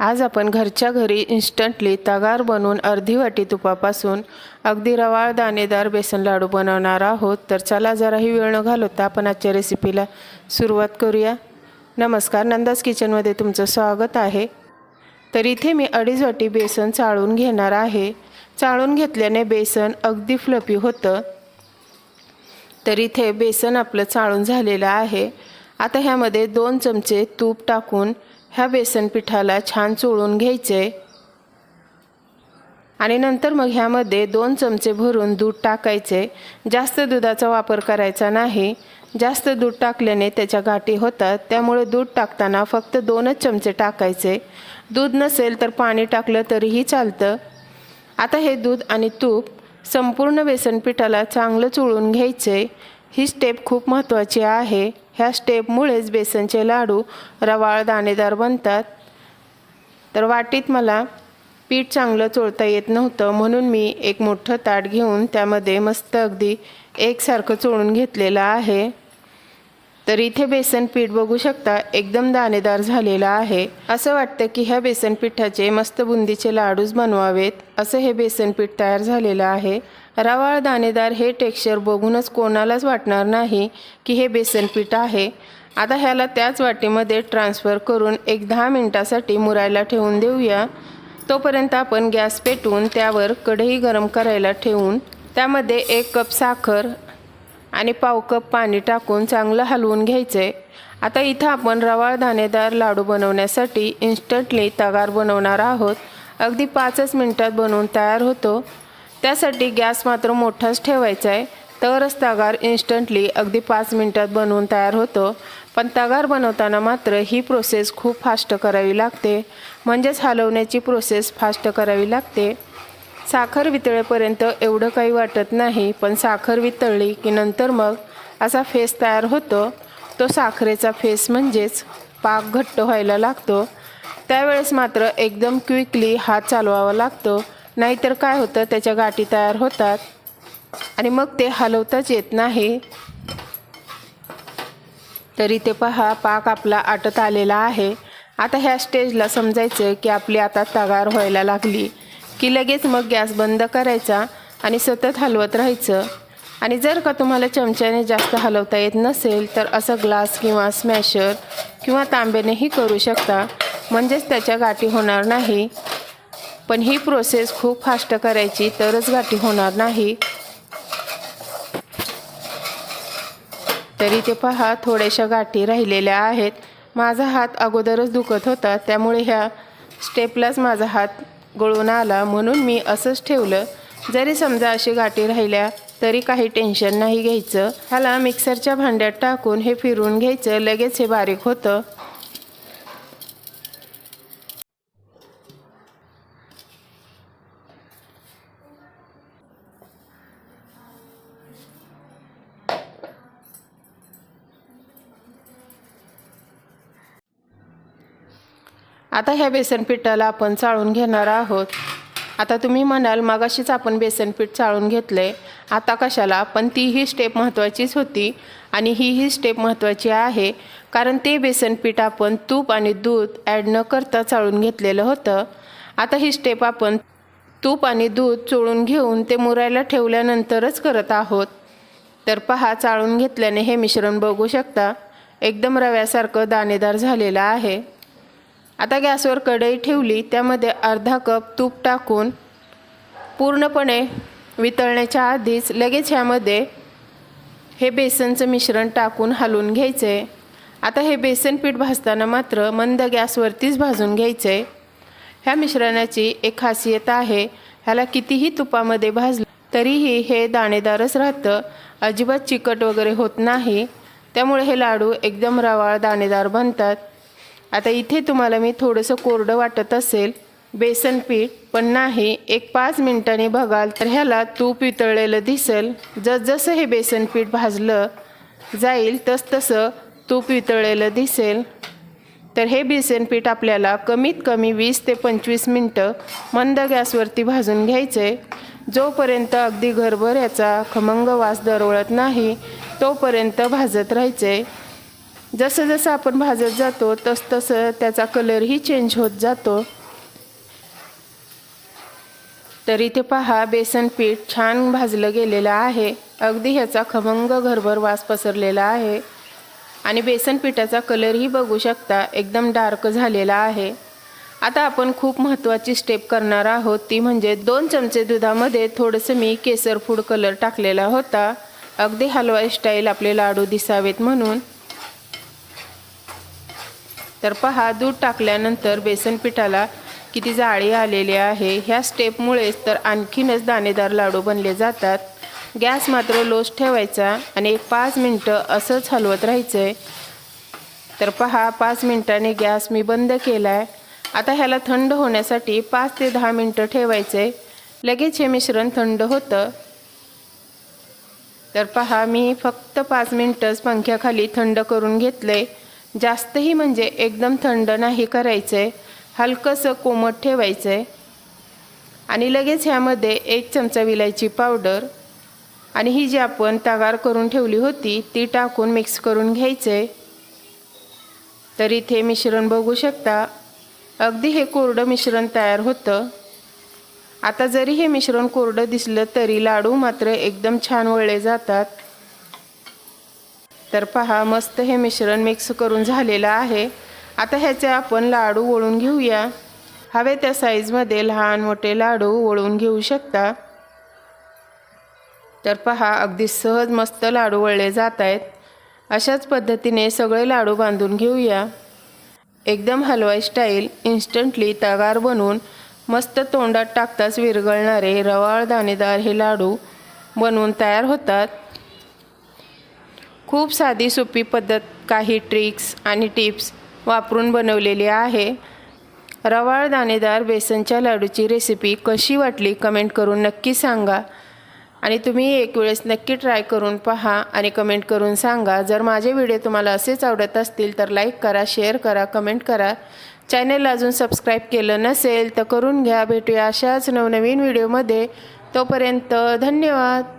आज आपण घरच्या घरी इन्स्टंटली तगार बनवून अर्धी वाटी तुपापासून अगदी रवाळ दाणेदार बेसन लाडू बनवणार आहोत. तर चला जराही वेळ न घालवता आपण आजच्या रेसिपीला सुरुवात करूया. नमस्कार नंदास किचनमध्ये तुमचं स्वागत आहे. तर इथे मी अडीच वाटी बेसन चाळून घेणार आहे. चाळून घेतल्याने बेसन अगदी फ्लफी होतं. तर इथे बेसन आपलं चाळून झालेलं आहे. आता ह्यामध्ये दोन चमचे तूप टाकून ह्या बेसन पिठाला छान चोळून घ्यायचे. आणि नंतर मग ह्यामध्ये दोन चमचे भरून दूध टाकायचे. जास्त दुधाचा वापर करायचा नाही. जास्त दूध टाकल्याने त्याच्या गाठी होतात. त्यामुळे दूध टाकताना फक्त दोनच चमचे टाकायचे. दूध नसेल तर पाणी टाकलं तरीही चालतं. आता हे दूध आणि तूप संपूर्ण बेसन पिठाला चांगलं चुळून घ्यायचे. ही स्टेप खूप महत्त्वाची आहे. ह्या स्टेपमुळेच बेसनचे लाडू रवाळ दाणेदार बनतात. तर वाटीत मला पीठ चांगलं चोळता येत नव्हतं म्हणून मी एक मोठं ताट घेऊन त्यामध्ये मस्त अगदी एकसारखं चोळून घेतलेलं आहे. तर इथे बेसन पीठ बघू शकता एकदम दाणेदार झालेलं आहे. असं वाटतं की ह्या बेसन पिठाचे मस्त बुंदीचे लाडूच बनवावेत असं हे बेसन पीठ तयार झालेलं आहे. रवाळ दाणेदार हे टेक्स्चर बघूनच कोणालाच वाटणार नाही की हे बेसन पीठ आहे. आता ह्याला त्याच वाटीमध्ये ट्रान्सफर करून एक दहा मिनटासाठी मुरायला ठेवून देऊया. तोपर्यंत आपण गॅस पेटवून त्यावर कढई गरम करायला ठेवून त्यामध्ये एक कप साखर आणि पाव कप पाणी टाकून चांगलं हलवून घ्यायचं. आहे आता इथं आपण रवाळ दाणेदार लाडू बनवण्यासाठी इन्स्टंटली तगार बनवणार आहोत. अगदी पाचच मिनटात बनवून तयार होतो. त्यासाठी गॅस मात्र मोठाच ठेवायचा आहे. तरच तगार इन्स्टंटली अगदी पाच मिनटात बनवून तयार होतो. पण तगार बनवताना मात्र ही प्रोसेस खूप फास्ट करावी लागते. म्हणजेच हलवण्याची प्रोसेस फास्ट करावी लागते. साखर वितळेपर्यंत एवढं काही वाटत नाही पण साखर वितळली की नंतर मग असा फेस तयार होतो. तो साखरेचा फेस म्हणजेच पाक घट्ट व्हायला लागतो. त्यावेळेस मात्र एकदम क्विकली हात चालवावा लागतो. नाहीतर काय होतं? त्याच्या गाठी तयार होतात. आणि मग ते हलवताच येत नाही. तरी ते पहा पाक आपला आटत आलेला आहे. आता ह्या स्टेजला समजायचं की आपली आता तगार व्हायला लागली. की लगेच मग गॅस बंद करायचा आणि सतत हलवत राहायचं. आणि जर का तुम्हाला चमच्याने जास्त हलवता येत नसेल तर असं ग्लास किंवा स्मॅशर किंवा तांब्यानेही करू शकता. म्हणजेच त्याच्या गाठी होणार नाही. पण ही प्रोसेस खूप फास्ट करायची तरच गाठी होणार नाही. तरी ते पहा थोड्याशा गाठी राहिलेल्या आहेत. माझा हात अगोदरच दुखत होता त्यामुळे ह्या स्टेपलाच माझा हात गळून आला. म्हणून मी असंच ठेवलं. जरी समजा अशी गाठी राहिल्या तरी काही टेन्शन नाही घ्यायचं. ह्याला मिक्सरच्या भांड्यात टाकून हे फिरून घ्यायचं. लगेच हे बारीक होतं. आता ह्या बेसन पिठाला आपण चाळून घेणार आहोत. आता तुम्ही म्हणाल मागाशीच आपण बेसन पीठ चाळून घेतले. आता कशाला? पण ती ही स्टेप महत्त्वाचीच होती आणि ही ही स्टेप महत्त्वाची आहे. कारण ते बेसन पीठ आपण तूप आणि दूध ॲड न करता चाळून घेतलेलं होतं. आता ही स्टेप आपण तूप आणि दूध चोळून घेऊन ते मुरायला ठेवल्यानंतरच करत आहोत. तर पहा चाळून घेतल्याने हे मिश्रण बघू शकता. एकदम रव्यासारखं दाणेदार झालेलं आहे. आता गॅसवर कढई ठेवली त्यामध्ये अर्धा कप तूप टाकून पूर्णपणे वितळण्याच्या आधीच लगेच ह्यामध्ये हे बेसनचं मिश्रण टाकून हलवून घ्यायचं. आहे आता हे बेसन पीठ भाजताना मात्र मंद गॅसवरतीच भाजून घ्यायचं. आहे ह्या मिश्रणाची एक खासियत आहे ह्याला कितीही तुपामध्ये भाजलं तरीही हे दाणेदारच राहतं. अजिबात चिकट वगैरे होत नाही. त्यामुळे हे लाडू एकदम रवाळ दाणेदार बनतात. आता इथे तुम्हाला मी थोडंसं कोरडं वाटत असेल बेसन पीठ पण नाही एक पाच मिनिटांनी बघाल तर ह्याला तूप वितळलेलं दिसेल. जसजसं हे बेसन पीठ भाजलं जाईल तसतसं तूप वितळलेलं दिसेल. तर हे बेसन पीठ आपल्याला कमीत कमी वीस ते पंचवीस मिनटं मंद गॅसवरती भाजून घ्यायचं. आहे जोपर्यंत अगदी घरभर याचा खमंग वास दरवळत नाही तोपर्यंत भाजत राहायचं. आहे जसं जसं आपण भाजत जातो तस तसं त्याचा कलरही चेंज होत जातो. तर इथे पहा बेसन पीठ छान भाजलं गेलेलं आहे. अगदी ह्याचा खमंग घरभर वास पसरलेला आहे. आणि बेसन पिठाचा कलरही बघू शकता एकदम डार्क झालेला आहे. आता आपण खूप महत्त्वाची स्टेप करणार आहोत ती म्हणजे दोन चमचे दुधामध्ये थोडंसं मी केसर फूड कलर टाकलेला होता. अगदी हलवाई स्टाईल आपले लाडू दिसावेत म्हणून. तर पहा दूध टाकल्यानंतर बेसन पिठाला किती जाळी आलेली आहे. ह्या स्टेपमुळेच तर आणखीनच दाणेदार लाडू बनले जातात. गॅस मात्र लोस ठेवायचा आणि एक पाच मिनटं असंच हलवत राहायचं आहे तर पहा पाच मिनटाने गॅस मी बंद केला आहे आता ह्याला थंड होण्यासाठी पाच ते दहा मिनटं ठेवायचे लगेच हे मिश्रण थंड होतं. तर पहा मी फक्त पाच मिनटंच पंख्याखाली थंड करून घेतलं आहे जास्तही म्हणजे एकदम थंड नाही करायचं आहे हलकंसं कोमट ठेवायचं. आहे आणि लगेच ह्यामध्ये एक चमचा विलायची पावडर आणि ही जी आपण तगार करून ठेवली होती ती टाकून मिक्स करून घ्यायचे. तर इथे मिश्रण बघू शकता. अगदी हे कोरडं मिश्रण तयार होतं. आता जरी हे मिश्रण कोरडं दिसलं तरी लाडू मात्र एकदम छान वळले जातात. तर पहा मस्त हे मिश्रण मिक्स करून झालेलं आहे. आता ह्याचे आपण लाडू वळून घेऊया. हवे त्या साईजमध्ये लहान मोठे लाडू वळून घेऊ शकता. तर पहा अगदी सहज मस्त लाडू वळले जात आहेत. अशाच पद्धतीने सगळे लाडू बांधून घेऊया. एकदम हलवाई स्टाईल इन्स्टंटली तगार बनवून मस्त तोंडात टाकताच विरघळणारे रवाळ दाणेदार हे लाडू बनवून तयार होतात. खूप साधी सोपी पद्धत काही ट्रिक्स आणि टिप्स वापरून बनवलेली आहे. रवाळ दाणेदार बेसनच्या लाडूची रेसिपी कशी वाटली कमेंट करून नक्की सांगा. आणि तुम्ही एक वेळेस नक्की ट्राय करून पहा आणि कमेंट करून सांगा. जर माझे व्हिडिओ तुम्हाला असेच आवडत असतील तर लाईक करा शेअर करा कमेंट करा. चॅनल अजून सबस्क्राईब केलं नसेल तर करून घ्या. भेटूया अशाच नवनवीन व्हिडिओमध्ये तोपर्यंत धन्यवाद.